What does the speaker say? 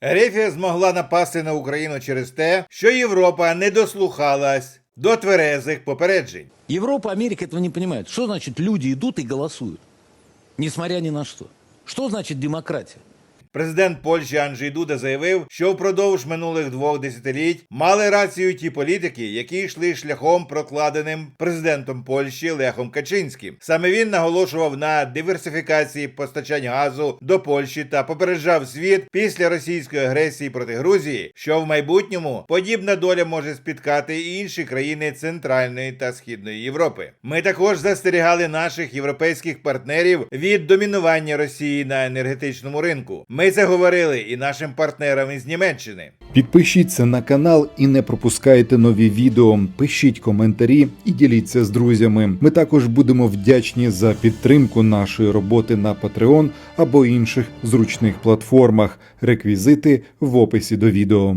Ерефія змогла напасти на Україну через те, що Європа не дослухалась до тверезих попереджень. Європа, Америка цього не розуміють. Що значить люди йдуть и голосуют? Несмотря ни на что. Що значить демократия? Президент Польщі Анджей Дуда заявив, що впродовж минулих двох десятиліть мали рацію ті політики, які йшли шляхом прокладеним президентом Польщі Лехом Качинським. Саме він наголошував на диверсифікації постачань газу до Польщі та попереджав світ після російської агресії проти Грузії, що в майбутньому подібна доля може спіткати і інші країни Центральної та Східної Європи. Ми також застерігали наших європейських партнерів від домінування Росії на енергетичному ринку. Ми це говорили і нашим партнерам із Німеччини. Підпишіться на канал і не пропускайте нові відео. Пишіть коментарі і діліться з друзями. Ми також будемо вдячні за підтримку нашої роботи на Patreon або інших зручних платформах. Реквізити в описі до відео.